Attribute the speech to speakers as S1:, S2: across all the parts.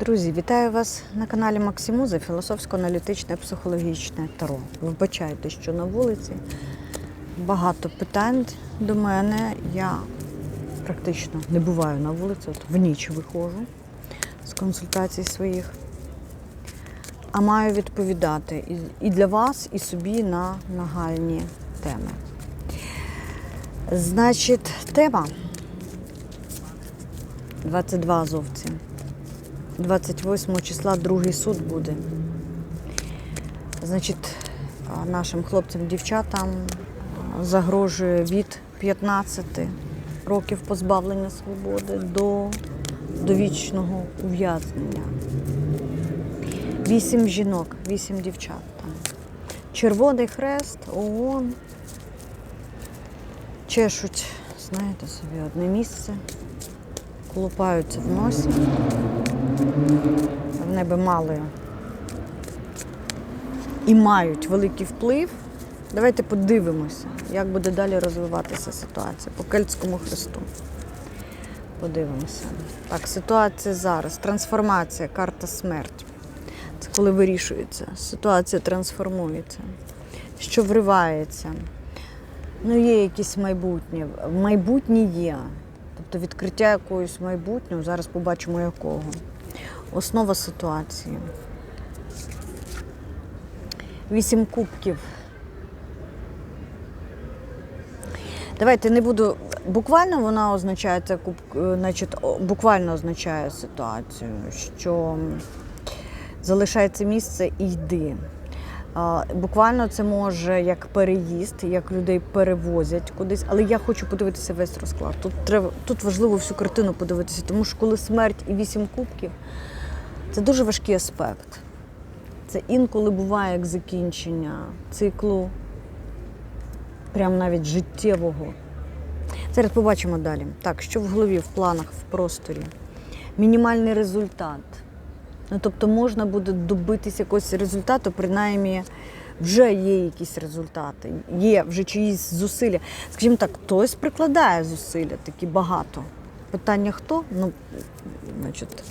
S1: Друзі, вітаю вас на каналі Максимуза, філософсько-аналітичне психологічне таро. Вибачайте, що на вулиці багато питань до мене. Я практично не буваю на вулиці, от в ніч виходжу з консультацій своїх, а маю відповідати і- для вас, і собі на нагальні теми. Значить, тема 22 азовці. 28 числа другий суд буде. Значить, нашим хлопцям, дівчатам загрожує від 15 років позбавлення свободи до довічного ув'язнення. Вісім жінок, вісім дівчат. Червоний хрест, ООН. Чешуть, знаєте собі, одне місце, колупаються в носі. Вони би мали і мають великий вплив. Давайте подивимося, як буде далі розвиватися ситуація по Кельтському хресту. Подивимося. Так, ситуація зараз. Трансформація, карта смерть. Це коли вирішується. Ситуація трансформується. Що вривається. Ну, є якісь майбутнє. Майбутнє є. Тобто відкриття якогось майбутнього, зараз побачимо якого. Основа ситуації. Вісім кубків. Давайте не буду. Буквально вона означає це куб, е, значить, буквально означає ситуацію, що залишається місце і йди. Буквально це може як переїзд, як людей перевозять кудись, але я хочу подивитися весь розклад. Тут треба тут важливо всю картину подивитися, тому що коли смерть і вісім кубків, це дуже важкий аспект. Це інколи буває як закінчення циклу, прям навіть життєвого. Зараз побачимо далі. Так, що в голові, в планах, в просторі. Мінімальний результат. Ну, тобто можна буде добитися якогось результату, принаймні вже є якісь результати, є вже чиїсь зусилля. Скажімо так, хтось прикладає зусилля, такі багато. Питання хто? Ну, значить,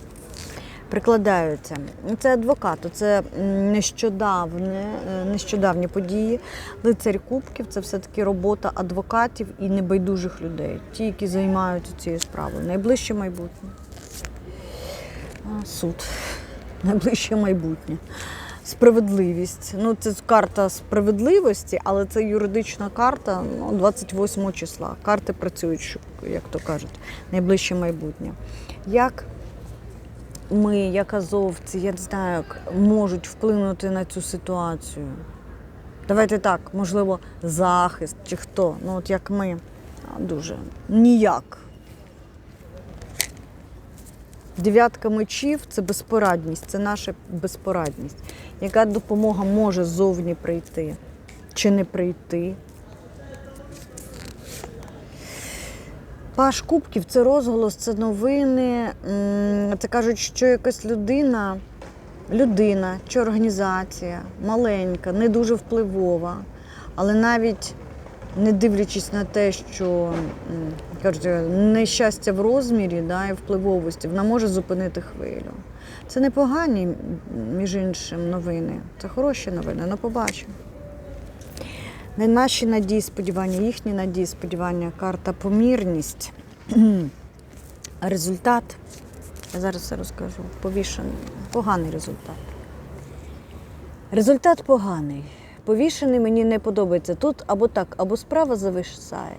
S1: прикладаються. Це адвокат, це м, нещодавне, е, нещодавні події. Лицарь Кубків це все-таки робота адвокатів і небайдужих людей, ті, які займаються цією справою. Найближче майбутнє. Суд. Найближче майбутнє. Справедливість. Ну, це карта справедливості, але це юридична карта ну, 28 числа. Карти працюють, як то кажуть, найближче майбутнє. Як ми, як азовці, я не знаю, можуть вплинути на цю ситуацію? Давайте так, можливо, захист чи хто. Ну, от як ми. Дуже ніяк. Дев'ятка мечів це безпорадність, це наша безпорадність. Яка допомога може ззовні прийти чи не прийти? Паш Кубків це розголос, це новини. Це кажуть, що якась людина, людина чи організація маленька, не дуже впливова, але навіть не дивлячись на те, що кажуть, нещастя в розмірі да, і впливовості, вона може зупинити хвилю. Це непогані, між іншим, новини. Це хороші новини, ну побачимо. Не наші надії, сподівання, їхні надії, сподівання, карта помірність. Результат, я зараз все розкажу, повішений, поганий результат. Результат поганий. Повішений мені не подобається. Тут або так, або справа зависає,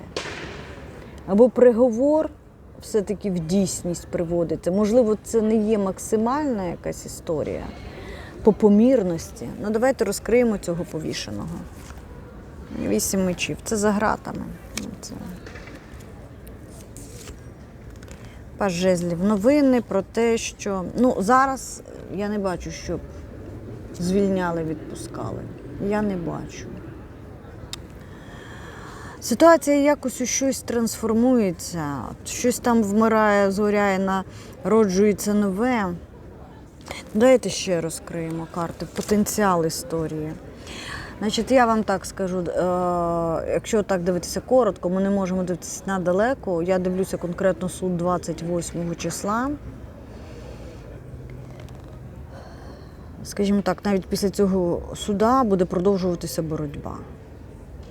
S1: або приговор все-таки в дійсність приводиться. Можливо, це не є максимальна якась історія по помірності. Ну давайте розкриємо цього повішеного. Вісім мечів. Це за гратами. Ну, Це... Паж жезлів. Новини про те, що ну зараз я не бачу, щоб звільняли, відпускали. Я не бачу. Ситуація якось у щось трансформується, щось там вмирає, згоряє, народжується нове. Давайте ще розкриємо карти, потенціал історії. Значить, я вам так скажу, е, якщо так дивитися коротко, ми не можемо дивитися надалеко. Я дивлюся конкретно суд 28 числа. скажімо так, навіть після цього суда буде продовжуватися боротьба.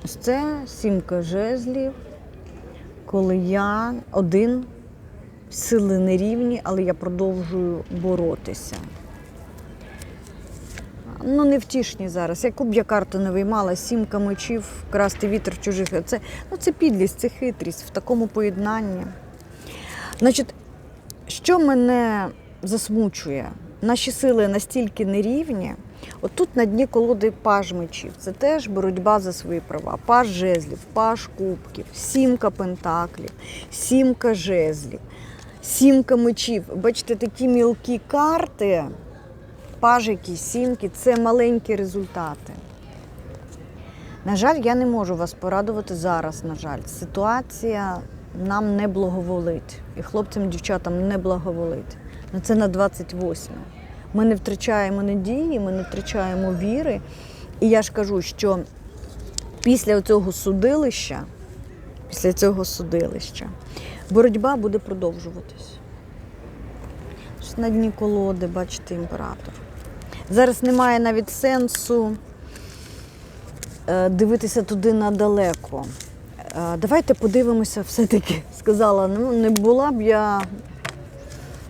S1: Ось це сімка жезлів, коли я один, сили нерівні, але я продовжую боротися. Ну, невтішні зараз. Яку б я карту не виймала, сімка мечів, красти вітер чужих. Це, ну, це підлість, це хитрість в такому поєднанні. Значить, що мене засмучує? Наші сили настільки нерівні. От тут на дні колоди паж мечів. Це теж боротьба за свої права. Паж жезлів, паж кубків, сімка пентаклів, сімка жезлів, сімка мечів. Бачите, такі мілкі карти, пажики, сімки це маленькі результати. На жаль, я не можу вас порадувати зараз. На жаль, ситуація нам не благоволить. І хлопцям, дівчатам не благоволить. Ну це на 28. Ми не втрачаємо надії, ми не втрачаємо віри. І я ж кажу, що після цього судилища, після цього судилища, боротьба буде продовжуватись. На дні колоди, бачите, імператор. Зараз немає навіть сенсу е, дивитися туди надалеко. Е, Давайте подивимося, все-таки сказала, ну не була б я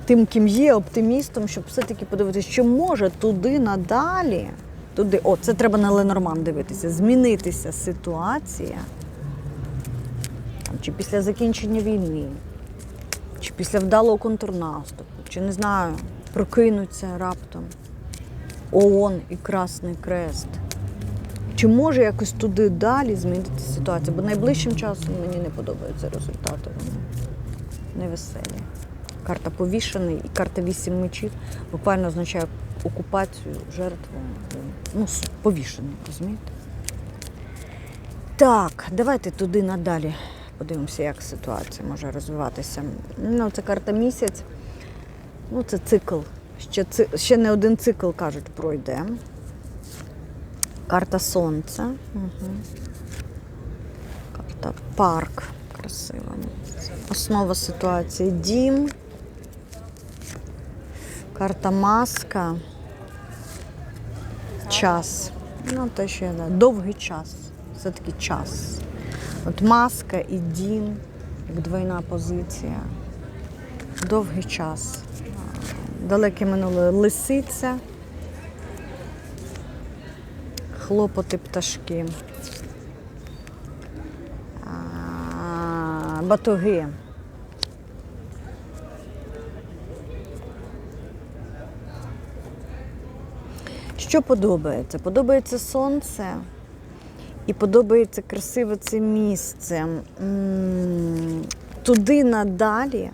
S1: тим, ким є, оптимістом, щоб все-таки подивитися, що може туди надалі, туди, о, це треба на Ленорман дивитися, змінитися ситуація. Чи після закінчення війни, чи після вдалого контрнаступу, чи не знаю, прокинуться раптом ООН і Красний Крест. Чи може якось туди далі змінитися ситуація? Бо найближчим часом мені не подобаються результати. Вони невеселі. Карта повішений і карта вісім мечів буквально означає окупацію, жертву. Ну, повішений, розумієте? Так, давайте туди надалі подивимося, як ситуація може розвиватися. Ну, це карта місяць. Ну, це цикл. Ще, ще не один цикл, кажуть, пройде. Карта сонця. Угу. Карта парк. Красива. Основа ситуації. Дім. Карта маска. Час. Ну, те, що я знаю. Довгий час. Все-таки час. От маска і дім, як двойна позиція. Довгий час. Далеке минуле лисиця. Хлопоти пташки. А, Батуги. Що подобається? Подобається сонце і подобається красиве це місце. Туди надалі.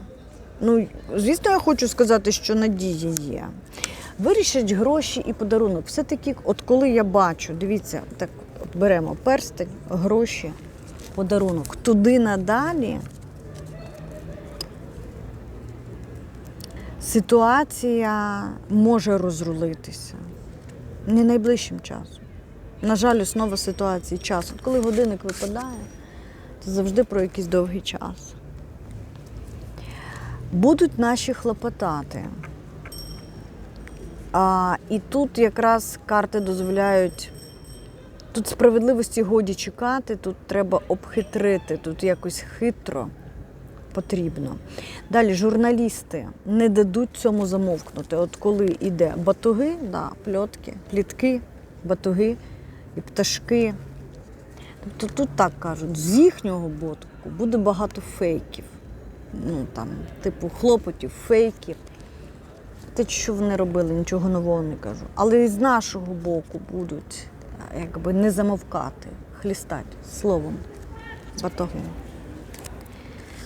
S1: Ну, звісно, я хочу сказати, що надія є. Вирішать гроші і подарунок. Все-таки, от коли я бачу, дивіться, так от беремо перстень, гроші, подарунок. Туди надалі ситуація може розрулитися. Не найближчим часом. На жаль, основа ситуації час. От коли годинник випадає, це завжди про якийсь довгий час. Будуть наші хлопотати. А, і тут якраз карти дозволяють. Тут справедливості годі чекати, тут треба обхитрити, тут якось хитро потрібно. Далі журналісти не дадуть цьому замовкнути. От коли йде батуги, да, пльотки, плітки, батуги і пташки. Тобто тут так кажуть, з їхнього боку буде багато фейків. Ну там, типу хлопотів, фейків. Те, що вони робили, нічого нового не кажу. Але і з нашого боку будуть якби не замовкати, хлістати словом, батогом.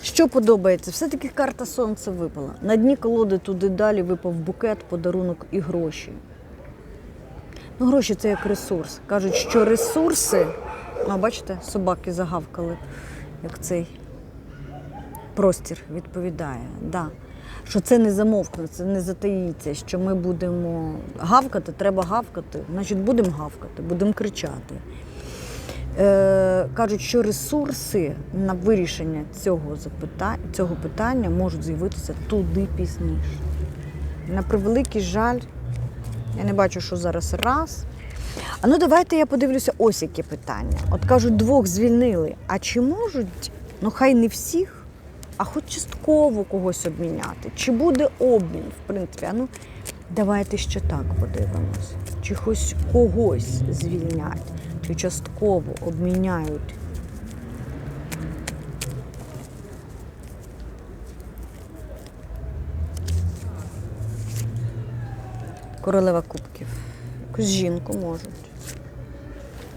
S1: Що подобається? Все-таки карта сонця випала. На дні колоди туди далі випав букет, подарунок і гроші. Ну, гроші це як ресурс. Кажуть, що ресурси, а бачите, собаки загавкали, як цей простір відповідає. Да. Що це не замовкне, це не затаїться, що ми будемо гавкати, треба гавкати, значить будемо гавкати, будемо кричати. Е, кажуть, що ресурси на вирішення цього, запита... цього питання можуть з'явитися туди пізніше. На превеликий жаль, Я не бачу, що зараз раз. А ну давайте я подивлюся, ось яке питання. От кажуть, двох звільнили. А чи можуть, ну хай не всіх, а хоч частково когось обміняти? Чи буде обмін, в принципі? А ну, давайте ще так подивимось. Чи хоч когось звільнять, чи частково обміняють Королева кубків. Якусь жінку можуть.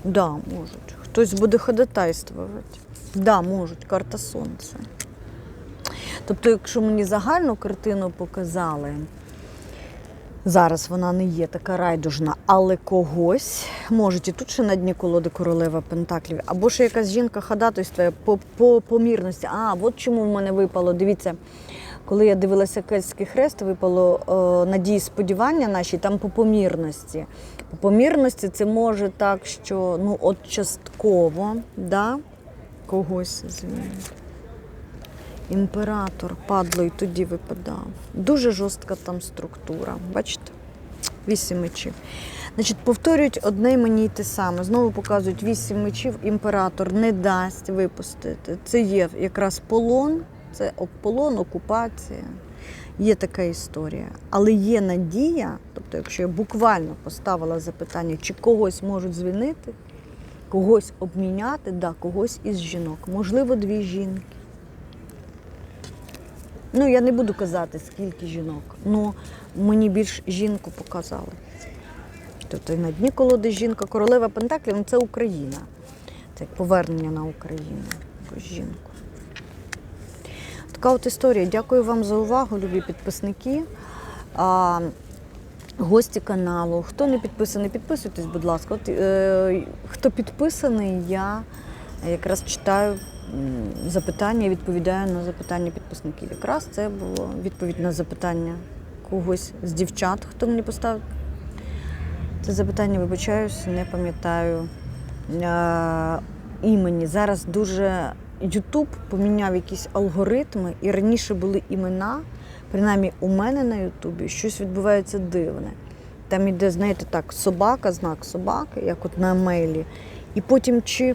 S1: Да, можуть. Хтось буде ходатайствувати. Да, можуть. Карта сонця. Тобто, якщо мені загальну картину показали, зараз вона не є така райдужна, але когось можуть. І тут ще на дні колоди королева Пентаклів. Або ще якась жінка ходатайствує по, по помірності. А, от чому в мене випало. Дивіться, коли я дивилася Кельтський хрест, випало е, надії сподівання наші там по помірності. По помірності це може так, що ну от частково да, когось звільнити. Імператор падло і тоді випадав. Дуже жорстка там структура. Бачите? Вісім мечів. Значить, повторюють одне й мені й те саме. Знову показують вісім мечів. Імператор не дасть випустити. Це є якраз полон, це полон, окупація. Є така історія. Але є надія, тобто, якщо я буквально поставила запитання, чи когось можуть звільнити, когось обміняти, да, когось із жінок. Можливо, дві жінки. Ну, я не буду казати, скільки жінок, але мені більш жінку показали. Тобто на дні колоди жінка, королева Пентаклів ну, це Україна. Це повернення на Україну. Якусь жінку. Така от історія. Дякую вам за увагу, любі підписники. А, гості каналу. Хто не підписаний, підписуйтесь, будь ласка. От, е, хто підписаний, я якраз читаю запитання відповідаю на запитання підписників. Якраз це було відповідь на запитання когось з дівчат, хто мені поставив. Це запитання, вибачаюсь, не пам'ятаю е, імені. Зараз дуже Ютуб поміняв якісь алгоритми, і раніше були імена. Принаймні у мене на Ютубі щось відбувається дивне. Там іде, знаєте, так, собака, знак собаки, як от на мейлі. І потім чи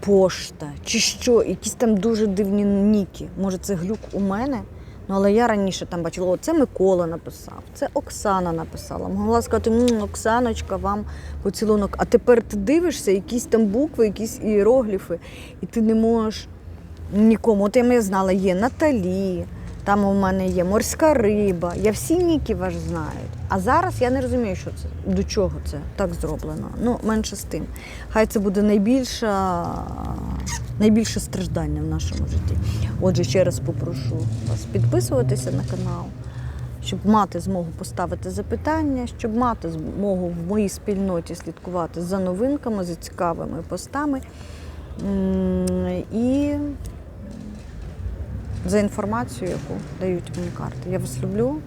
S1: пошта, чи що, якісь там дуже дивні ніки. Може, це глюк у мене. Ну, але я раніше там бачила, це Микола написав, це Оксана написала. Могла сказати, «М, Оксаночка, вам поцілунок. А тепер ти дивишся, якісь там букви, якісь іерогліфи, і ти не можеш нікому. От я мене знала, є Наталі, там у мене є морська риба. Я всі ніки ваш знають. А зараз я не розумію, що це, до чого це так зроблено. Ну, менше з тим. Хай це буде найбільша, найбільше страждання в нашому житті. Отже, ще раз попрошу вас підписуватися на канал, щоб мати змогу поставити запитання, щоб мати змогу в моїй спільноті слідкувати за новинками, за цікавими постами. І за інформацію, яку дають мені карти. Я вас люблю.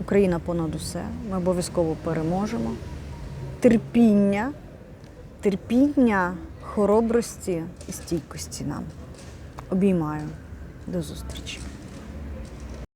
S1: Україна понад усе. Ми обов'язково переможемо. Терпіння, терпіння, хоробрості і стійкості нам. Обіймаю. До зустрічі.